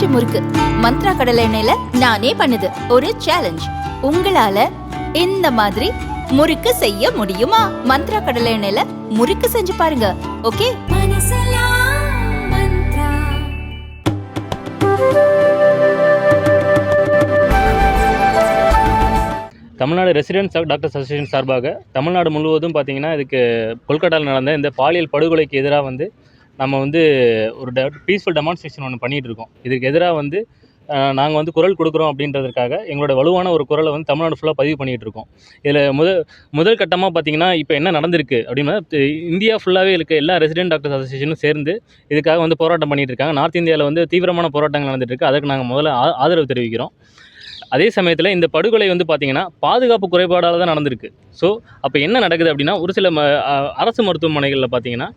பஞ்சு முறுக்கு. மந்த்ரா கடலை எண்ணெயில நானே பண்ணுது. ஒரு சேலஞ்ச் உங்களால இந்த மாதிரி முறுக்கு செய்ய முடியுமா? மந்த்ரா கடலை எண்ணெயில முறுக்கு செஞ்சு பாருங்க. Okay? Tamil Nadu residents doctors association சார்பாக தமிழ்நாடு முழுவதும் பார்த்தீங்கன்னா இதுக்கு கொல்கட்டாவில் நடந்த இந்த பாலியல் படுகொலைக்கு எதிராக வந்து நம்ம வந்து ஒரு பீஸ்ஃபுல் டெமான்ஸ்ட்ரேஷன் ஒன்று பண்ணிகிட்டு இருக்கோம் இதுக்கு எதிராக வந்து நாங்கள் வந்து குரல் கொடுக்குறோம் அப்படின்றதுக்காக எங்களோட வலுவான ஒரு குரலை வந்து தமிழ்நாடு ஃபுல்லாக பதிவு பண்ணிகிட்டு இருக்கோம் இதில் முதல் முதல் கட்டமாக பார்த்தீங்கன்னா இப்போ என்ன நடந்திருக்கு அப்படின்னா இந்தியா ஃபுல்லாகவே இருக்க எல்லா ரெசிடென்ட் டாக்டர்ஸ் அசோசியேஷனும் சேர்ந்து இதுக்காக வந்து போராட்டம் பண்ணிகிட்டு இருக்காங்க நார்த் இந்தியாவில் வந்து தீவிரமான போராட்டங்கள் நடந்துட்டு இருக்கு அதுக்கு நாங்கள் முதல்ல ஆதரவு தெரிவிக்கிறோம். அதே சமயத்தில் இந்த படுகொலை வந்து பார்த்திங்கன்னா பாதுகாப்பு குறைபாடால் தான் நடந்திருக்கு. ஸோ அப்போ என்ன நடக்குது அப்படின்னா ஒரு சில ம அரசு மருத்துவமனைகளில் பார்த்தீங்கன்னா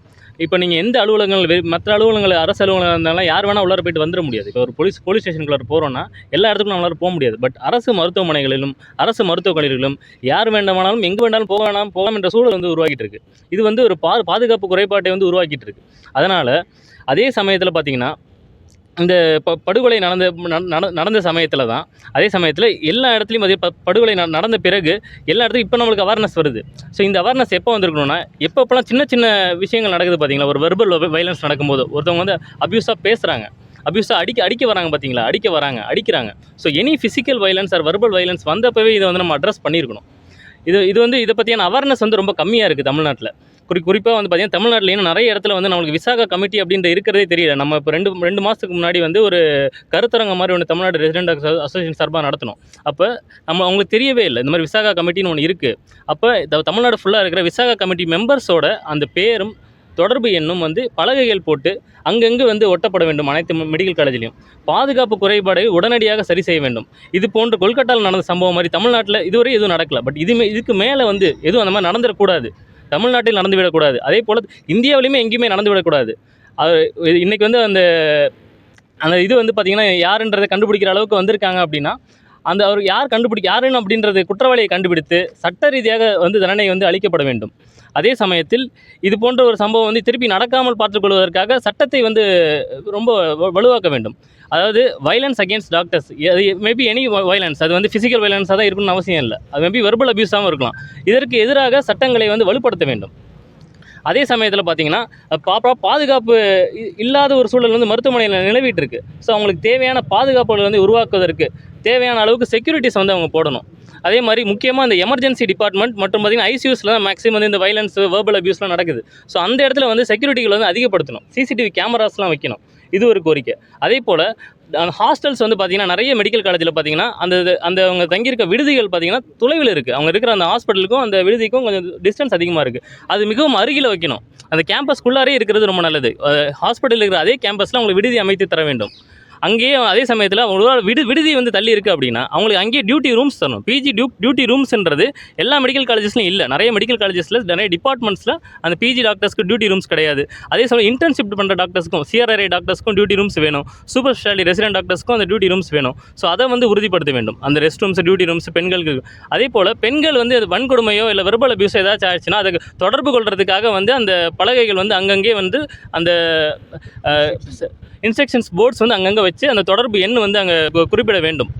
இப்போ நீங்கள் எந்த அலுவலகங்கள் மற்ற அலுவலகங்கள் அரசு அலுவலகம் இருந்தாலும் யார் வேணால் உள்ளார போயிட்டு வந்துட முடியாது. இப்போ ஒரு போலீஸ் போலீஸ் ஸ்டேஷனுக்குள்ள போகிறோன்னா எல்லா இடத்துக்கும் நம்மளால போக முடியாது. பட் அரசு மருத்துவமனைகளிலும் அரசு மருத்துவக் கல்லூரிகளிலும் யார் வேண்டுமானாலும் எங்கே வேண்டாலும் போக வேணாம் போகலாம் என்ற சூழல் வந்து உருவாக்கிட்டு இருக்கு. இது வந்து ஒரு பா பாதுகாப்பு குறைபாட்டை வந்து உருவாக்கிட்டு இருக்கு. அதனால் அதே சமயத்தில் பார்த்தீங்கன்னா இந்த ப படுகொலை நடந்த நடந்த சமயத்தில் தான் அதே சமயத்தில் எல்லா இடத்துலையும் அதே ப- படுகொலை ந- நடந்த பிறகு எல்லா இடத்துலையும் இப்போ நம்மளுக்கு அவேர்னஸ் வருது. ஸோ இந்த அவேர்னஸ் எப்போ வந்திருக்கணும்னா எப்பப்போலாம் சின்ன சின்ன விஷயங்கள் நடக்குது பார்த்தீங்களா ஒரு வெர்பல் வைலன்ஸ் நடக்கும்போது ஒருத்தவங்க வந்து அப்யூஸாக பேசுகிறாங்க அப்யூஸாக அடிக்க அடிக்க வராங்க பார்த்தீங்களா அடிக்க வராங்க அடிக்கிறாங்க. So any physical violence or verbal violence வந்தப்பவே இதை வந்து நம்ம அட்ரஸ் பண்ணியிருக்கணும். இது இது வந்து இதை பற்றியான அவேர்னஸ் வந்து ரொம்ப கம்மியாக இருக்குது தமிழ்நாட்டில். குறி குறிப்பாக வந்து பார்த்தீங்கன்னா தமிழ்நாட்டில் நிறைய இடத்துல வந்து நம்மளுக்கு விசாகா கமிட்டி அப்படின்ற இருக்கிறதே தெரியல. நம்ம இப்போ ரெண்டு ரெண்டு மாதத்துக்கு முன்னாடி வந்து ஒரு கருத்தரங்க மாதிரி ஒன்று தமிழ்நாடு ரெசிடென்ட் அசோசியேஷன் சார்பாக நடத்தணும் அப்போ நம்ம அவங்களுக்கு தெரியவே இல்லை. இந்த மாதிரி விசாகா கமிட்டின்னு ஒன்று இருக்குது அப்போ த- தமிழ்நாடு ஃபுல்லாக இருக்கிற விசாகா கமிட்டி மெம்பர்ஸோட அந்த பேரும் தொடர்பு எண்ணும் வந்து பலகைகள் போட்டு அங்கங்கு வந்து ஒட்டப்பட வேண்டும் அனைத்து மெடிக்கல் காலேஜிலையும் பாதுகாப்பு குறைபாடை உடனடியாக சரி செய்ய வேண்டும். இது போன்ற கொல்கட்டாவில் நடந்த சம்பவம் மாதிரி தமிழ்நாட்டில் இதுவரை எதுவும் நடக்கல. பட் இதுமே இதுக்கு மேலே வந்து எதுவும் அந்த மாதிரி நடந்துடக்கூடாது. தமிழ்நாட்டில் நடந்து விடக்கூடாது அதே போல் இந்தியாவிலையுமே எங்கேயுமே நடந்து விடக்கூடாது அது இன்றைக்கி வந்து அந்த அந்த இது வந்து பார்த்திங்கன்னா யாருன்றதை கண்டுபிடிக்கிற அளவுக்கு வந்திருக்காங்க அப்படின்னா அந்த அவர் யார் கண்டுபிடிக்க யாருன்னு அப்படின்றது குற்றவாளியை கண்டுபிடித்து சட்ட ரீதியாக வந்து தண்டனை வந்து அளிக்கப்பட வேண்டும். அதே சமயத்தில் இது போன்ற ஒரு சம்பவம் வந்து திருப்பி நடக்காமல் பார்த்துக்கொள்வதற்காக சட்டத்தை வந்து ரொம்ப வ- வலுவாக்க வேண்டும். அதாவது வைலன்ஸ் அகேன்ஸ்ட் டாக்டர்ஸ் அது மேபி எனி வைலன்ஸ் அது வந்து ஃபிசிக்கல் வைலன்ஸாக தான் இருக்கணும்னு அவசியம் இல்லை. அது மேபி வெர்பல் அபியூஸாகவும் இருக்கலாம். இதற்கு எதிராக சட்டங்களை வந்து வலுப்படுத்த வேண்டும். அதே சமயத்தில் பார்த்தீங்கன்னா பாப்பா பாதுகாப்பு இ- இல்லாத ஒரு சூழல் வந்து மருத்துவமனையில் நிலவிட்டு இருக்கு ஸோ அவங்களுக்கு தேவையான பாதுகாப்புகள் வந்து உருவாக்குவதற்கு தேவையான அளவுக்கு செக்யூரிட்டிஸ் வந்து அவங்க போடணும். அதே மாதிரி முக்கியமாக இந்த எமர்ஜென்சி டிபார்ட்மெண்ட் மற்றும் பார்த்தீங்கன்னா ஐசியூஸில் தான் மேக்ஸிமம் வந்து இந்த வைலன்ஸ் வேர்பல் அபியூஸ்லாம் நடக்குது. ஸோ அந்த இடத்துல வந்து செக்யூரிட்டிகளை வந்து அதிகப்படுத்தணும். சிசிடிவி கேமராஸ்லாம் வைக்கணும். இது ஒரு கோரிக்கை. அதே போல் ஹாஸ்டல்ஸ் வந்து பார்த்திங்கன்னா நிறைய மெடிக்கல் காலேஜில் பார்த்தீங்கன்னா அந்த இது- அந்த அவங்க தங்கியிருக்க விடுதிகள் பார்த்தீங்கன்னா தொலைவில் இருக்குது அவங்க இருக்கிற அந்த ஹாஸ்பிட்டலுக்கும் அந்த விடுதிக்கும் கொஞ்சம் டிஸ்டன்ஸ் அதிகமாக இருக்குது அது மிகவும் அருகில் வைக்கணும். அந்த கேம்பஸ்க்குள்ளாரே இருக்கிறது ரொம்ப நல்லது. ஹாஸ்பிட்டல் இருக்கிற அதே கேம்பஸில் அவங்களுக்கு விடுதி அமைத்து தர வேண்டும். அங்கேயே அதே சமயத்தில் அவங்களோட விடு விடுதி வந்து தள்ளி இருக்குது அப்படின்னா அவங்களுக்கு அங்கேயே டியூட்டி ரூம்ஸ் தரணும். பிஜி டியூ டியூட்டி ரூம்ஸ்ன்றது எல்லா மெடிக்கல் காலேஜஸ்லையும் இல்லை. நிறைய மெடிக்கல் காலேஜஸில் நிறைய டிபார்ட்மெண்ட்ஸில் அந்த பிஜி டாக்டர்ஸ்க்கு டியூட்டி ரூம்ஸ் கிடையாது. அதே சமயம் இன்டர்ன்ஷிப் பண்ணுற டாக்டர்ஸ்க்கும் சிஆர்ஐ டாக்டர்ஸ்க்கும் டியூட்டி ரூம்ஸ் வேணும். சூப்பர் ஸ்பெஷாலிட்டி ரெசிடென்ட் டாக்டர்ஸ்க்கும் அந்த டியூட்டி ரூம்ஸ் வேணும். ஸோ அதை வந்து உறுதிப்படுத்த வேண்டும். அந்த ரெஸ்ட் ரூம்ஸ் டியூட்டி ரூம்ஸ் பெண்களுக்கு. அதே போல் பெண்கள் வந்து அது வன்கொடுமையோ இல்லை வெர்பல் அபியூஸ் ஏதாச்சும் ஆயிடுச்சுன்னா அதுக்கு தொடர்பு கொள்றதுக்காக வந்து அந்த பலகைகள் வந்து அங்கங்கே வந்து அந்த இன்ஸ்ட்ரக்ஷன்ஸ் போர்ட்ஸ் வந்து அங்கங்கே வச்சு அந்த தொடர்பு எண் வந்து அங்கே குறிப்பிட வேண்டும்.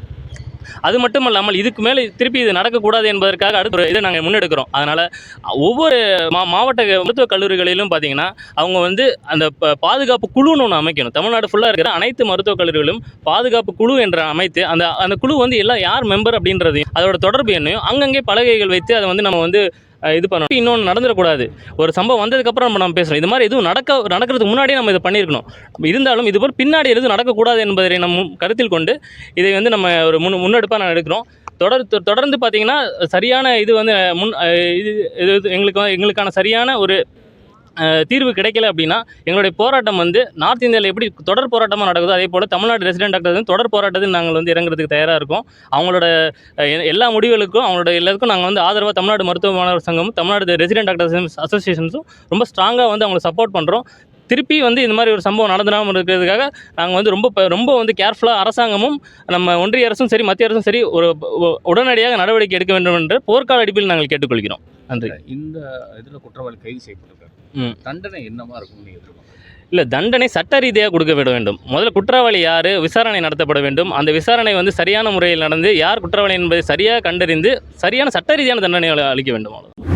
அது மட்டும் இல்லாமல் இதுக்கு மேலே திருப்பி இது நடக்கக்கூடாது என்பதற்காக அடுத்த இதை நாங்கள் முன்னெடுக்கிறோம். அதனால் ஒவ்வொரு மா மாவட்ட மருத்துவக் கல்லூரிகளிலும் பார்த்தீங்கன்னா அவங்க வந்து அந்த ப- பாதுகாப்பு குழுன்னு ஒன்று அமைக்கணும். தமிழ்நாடு ஃபுல்லாக இருக்கிற அனைத்து மருத்துவக் கல்லூரிகளும் பாதுகாப்பு குழு என்ற அமைத்து அந்த அந்த குழு வந்து எல்லாம் யார் மெம்பர் அப்படின்றதையும் அதோட தொடர்பு என்னையும் அங்கங்கே பலகைகள் வைத்து அதை வந்து நம்ம வந்து இது பண்ணணும். இன்னொன்று நடந்துடக்கூடாது. ஒரு சம்பவம் வந்ததுக்கப்புறம் நம்ம நம்ம பேசணும். இது மாதிரி எதுவும் நடக்க நடக்கிறதுக்கு முன்னாடியே நம்ம இதை பண்ணியிருக்கணும். இருந்தாலும் இது போல் பின்னாடி எதுவும் நடக்கக்கூடாது என்பதை நம்ம கருத்தில் கொண்டு இதை வந்து நம்ம ஒரு முன் முன்னெடுப்பாக நான் எடுக்கிறோம். தொடர் தொ- தொடர்ந்து பார்த்திங்கன்னா சரியான இது வந்து முன் இது இது இது எங்களுக்கு எங்களுக்கான சரியான ஒரு தீர்வு கிடைக்கல அப்படின்னா எங்களுடைய போராட்டம் வந்து நார்த் இந்தியாவில் எப்படி தொடர் போராட்டமாக நடக்குதோ அதே போல் தமிழ்நாடு ரெசிடென்ட் டாக்டர் வந்து தொடர் போராட்டத்தில் நாங்கள் வந்து இறங்குறதுக்கு தயாராக இருக்கோம். அவங்களோட எ- எல்லா முடிவுகளுக்கும் அவங்களோட எல்லாத்துக்கும் நாங்கள் வந்து ஆதரவாக தமிழ்நாடு மருத்துவ மாணவர் சங்கமும் தமிழ்நாடு ரெசிடென்ட் டாக்டர்ஸ் அசோசியேஷன்ஸும் ரொம்ப ஸ்ட்ராங்காக வந்து அவங்களை சப்போர்ட் பண்ணுறோம் திருப்பி வந்து இந்த மாதிரி ஒரு சம்பவம் நடந்துடாமல் இருக்கிறதுக்காக நாங்கள் வந்து ரொம்ப ரொம்ப வந்து கேர்ஃபுல்லாக அரசாங்கமும் நம்ம ஒன்றிய அரசும் சரி மத்திய அரசும் சரி ஒரு உடனடியாக நடவடிக்கை எடுக்க வேண்டும் என்ற போர்க்கால அடிப்பில் நாங்கள் கேட்டுக்கொள்கிறோம். நன்றி. இந்த இதுல குற்றவாளி கைது செய்யப்பட்டிருக்காரு. தண்டனை என்னவா இருக்கும் நீங்க எதிர்பார்க்கறீங்க? இல்லை தண்டனை சட்ட ரீதியாக கொடுக்க விட வேண்டும். முதல்ல குற்றவாளி யார் விசாரணை நடத்தப்பட வேண்டும். அந்த விசாரணை வந்து சரியான முறையில் நடந்து யார் குற்றவாளி என்பதை சரியாக கண்டறிந்து சரியான சட்ட ரீதியான தண்டனை அளிக்க வேண்டும் அவ்வளவுதான்.